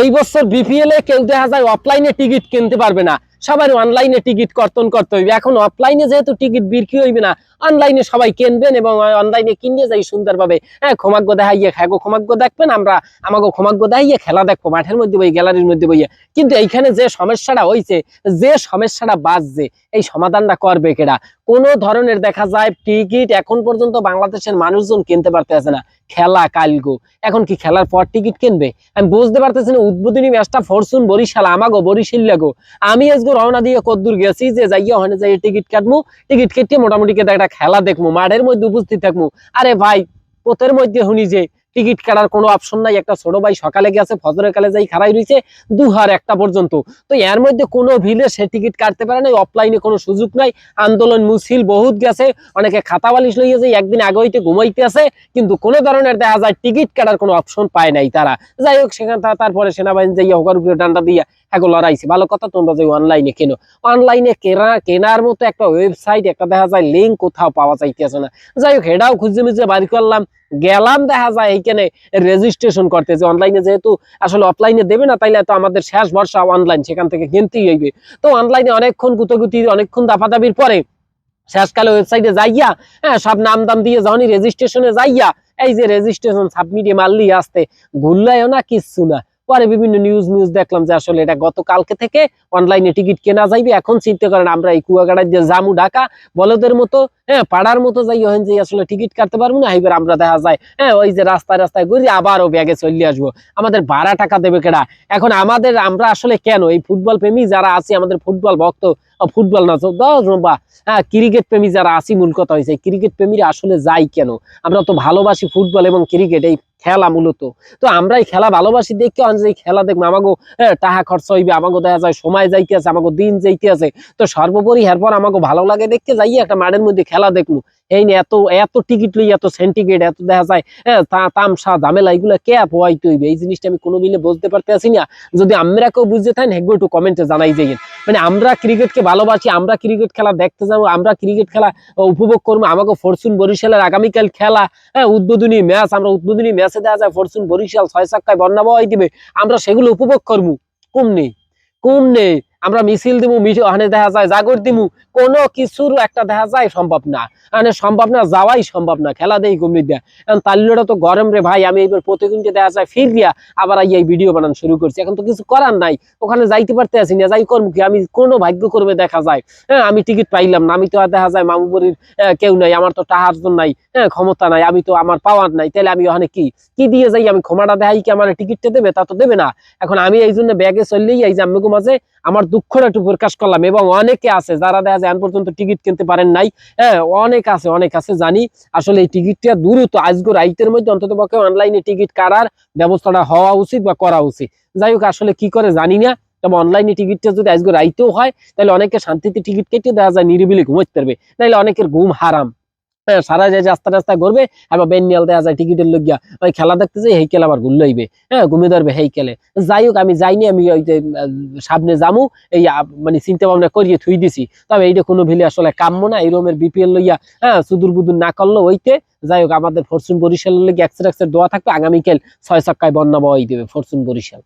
এই বছর বিপিএল এ কেউ দেখা যায় অফলাইনে টিকিট কিনতে পারবে না। সবাই অনলাইনে টিকিট কর্তন করতে হইবে। এখন অফলাইনে যেহেতু টিকিট বিক্রি হইবে না অনলাইনে সবাই কিনবেন এবং অনলাইনে কিনে যাই সুন্দরভাবে হ্যাঁ ক্ষমাজ্ঞ দেখাইয়ে খাগো ক্ষমাজ্ঞ দেখবেন আমরা আমাকে ক্ষমাজ্ঞ দেখাইয়ে খেলা দেখব, মাঠের মধ্যে বই গ্যালারির মধ্যে বইয়ে। কিন্তু এইখানে যে সমস্যাটা হইছে, যে সমস্যাটা বাজছে, এই সমাধানটা করবে কেডা? কোনো ধরনের দেখা যায় টিকিট এখন পর্যন্ত বাংলাদেশের মানুষজন কিনতে পারতেছে না। খেলা কালগো এখন কি খেলার পর টিকিট কিনবে? আমি বুঝতে পারতেছি না, উদ্বোধনী ম্যাচটা ফরচুন বরিশাল, আমাগো বরিশাল লাগো। আমি আজকে রওনা দিয়ে কদ্দূর গেছি যে যাইয়া ওখানে যাই টিকিট কাটবো টিকিট কেটে মোটামুটি কেটে একটা খেলা দেখব মাঠের মধ্যে উপস্থিত থাকব আরে ভাই পথের মধ্যে শুনি যে টিকিট কাটার কোনো অপশন নাই। একটা ছোট ভাই সকালে গেছে, ফজরের কালে যাই খারাই রয়েছে দুহার একটা পর্যন্ত। তো এর মধ্যে কোনো ভিলে সে টিকিট কাটতে পারে না অফলাইনে কোনো সুযোগ নাই। আন্দোলন মুসিল বহুত গেছে, অনেকে খাতা বালিশ লইয়া যায় একদিন আগে হইতে ঘুমাইতে আছে, কিন্তু কোনো ধরনের দেখা যায় টিকিট কাটার কোনো অপশন পায় নাই তারা। যাই হোক, সেখানে তারপরে সেনাবাহিনী যাইয়া হোকার উপরে ডান্ডা দিয়া হ্যাঁ লড়াইছে। ভালো কথা, তোমরা যাই অনলাইনে কেনো। অনলাইনে কেনা কেনার মতো একটা ওয়েবসাইট একটা দেখা যায় লিঙ্ক কোথাও পাওয়া যাইতেছে না। যাই হোক, এটাও খুঁজে মুজে বাড়ি করলাম। গেলাম দেখা যায় এইখানে রেজিস্ট্রেশন করতে যে অনলাইনে যেহেতু আসলে অফলাইনে দেবে না, তাইলে তো আমাদের শেষ ভরসা অনলাইন সেখান থেকে কিনতেই হইবে। তো অনলাইনে অনেকক্ষণ গুতগুতি অনেকক্ষণ দাফাদাবির পরে শেষকালে ওয়েবসাইটে যাইয়া হ্যাঁ সব নাম দাম দিয়ে যখনই রেজিস্ট্রেশনে যাইয়া, এই যে রেজিস্ট্রেশন সাবমিটে মারলি আসতে ভুললাইও না কিচ্ছু না। পরে বিভিন্ন নিউজ নিউজ দেখলাম যে আসলে এটা গতকালকে থেকে অনলাইনে টিকিট কেনা যাইবে। এখন চিন্তা করেন, আমরা এই কুয়াকাটার যে জামু ঢাকা, বলদের মতো হ্যাঁ পাড়ার মতো যাই ওখানে যে আসলে টিকিট কাটতে পারব না এবার আমরা দেখা যায় হ্যাঁ ওই যে রাস্তায় রাস্তায় ঘুরি আবারও ব্যাগে চলে আসব। আমাদের ভাড়া টাকা দেবে কেডা? এখন আমাদের, আমরা আসলে কেন? এই ফুটবল প্রেমী যারা আছি, আমাদের ফুটবল ভক্ত ফুটবল না বা হ্যাঁ ক্রিকেট প্রেমী যারা আছি, মূল কথা হয়েছে ক্রিকেট প্রেমীরা আসলে যাই কেন? আমরা তো ভালোবাসি ফুটবল এবং ক্রিকেট এই খেলা মূলত। তো আমরা এই খেলা ভালোবাসি, দেখি যে খেলা দেখব। আমাকে হ্যাঁ টাকা খরচ হইবে আমাকে দেখা যায় সময় যাইতে আছে আমাকে দিন যাইতে আছে তো সর্বোপরি এরপর আমাকে ভালো লাগে দেখতে যাই একটা মাঠের মধ্যে খেলা দেখব। এই এত এত টিকিট লই এত সেন্টিকেট এত দেখা যায় হ্যাঁ তামসা, ঝামেলা, এগুলো কে পোয়াইতে হইবে? এই জিনিসটা আমি কোনো মিলে পারতে আছি না। যদি আমরা কেউ বুঝতে থাকেন, হেগো একটু কমেন্টে জানাই যাইয়েন মানে আমরা ক্রিকেটকে ভালোবাসি, আমরা ক্রিকেট খেলা দেখতে যাব, আমরা ক্রিকেট খেলা উপভোগ করব। আমাকে ফরচুন বরিশালের আগামীকাল খেলা হ্যাঁ উদ্বোধনী ম্যাচ, আমরা উদ্বোধনী ম্যাচে দেখা যায় ফরচুন বরিশাল ছয় বন্যা বয় দিবে আমরা সেগুলো উপভোগ করব। কম নেই কম নেই। আমরা মিছিল মিছিল ওখানে দেখা যায়, জাগর দিমু, কোনো কিছুর একটা দেখা যায় সম্ভব না। মানে সম্ভব না, যাওয়াই সম্ভব না। খেলা দেই কমনি দেয়া। এখন তাল্লুটা তো গরম রে ভাই, আমি এবার প্রতিদিনকে দেখা যায় ফির গিয়া আবার এই ভিডিও বানানো শুরু করছি। এখন তো কিছু করার নাই। ওখানে যাইতে পারতে আছি না, যাই করব কি? আমি কোনো ভাগ্য করবে দেখা যায়। হ্যাঁ আমি টিকিট পাইলাম না, আমি তো আর দেখা যায় মামুবরির কেউ নাই, আমার তো টাহার জন্য নাই হ্যাঁ ক্ষমতা নাই, আমি তো আমার পাওয়ার নাই, তাহলে আমি ওখানে কি? কি দিয়ে যাই? আমি ক্ষমাটা দেখাই কি আমার টিকিটটা দেবে? তা তো দেবে না। এখন আমি এই জন্য ব্যাগে চললেই এই যে আমি মাঝে, আমার দুঃখটা একটু প্রকাশ করলাম এবং অনেকে আছে যারা দেখা যায় পর্যন্ত টিকিট কিনতে পারেন নাই। হ্যাঁ অনেক আছে অনেক আছে, জানি। আসলে এই টিকিটটা দ্রুত আজকের রাইতের মধ্যে অন্তত পক্ষে অনলাইনে টিকিট কাটার ব্যবস্থাটা হওয়া উচিত বা করা উচিত। যাই হোক, আসলে কি করে জানি না। তবে অনলাইনে টিকিটটা যদি আজকে রাইতেও হয়, তাহলে অনেকে শান্তিতে টিকিট কেটে দেখা যায় নিরিবিলি ঘুমাইতে পারবে। নাহলে অনেকের ঘুম হারাম। সারা যায় রাস্তা রাস্তায় ঘুরবে, আবার বেনিয়াল দেওয়া যায়, টিকিটের লোক গিয়া ওই খেলা দেখতে যাই হেই খেলা আবার ঘুরলে হইবে হ্যাঁ ঘুমিয়ে ধরবে হেই খেলে যাই হোক, আমি যাইনি, আমি ওই যে সামনে যামু, এই মানে চিন্তা ভাবনা করিয়ে থুই দিছি। তবে এইটা কোনো ভিলে আসলে কাম্য না, এই রকমের বিপিএল লইয়া হ্যাঁ সুদূর বুদুর না করল ওইতে যাই হোক, আমাদের ফরচুন বরিশালের লেগে এক্সের এক্সের দোয়া থাকবে, আগামীকাল ছয় চাক্কায় বন্যা বই দেবে ফরচুন বরিশাল।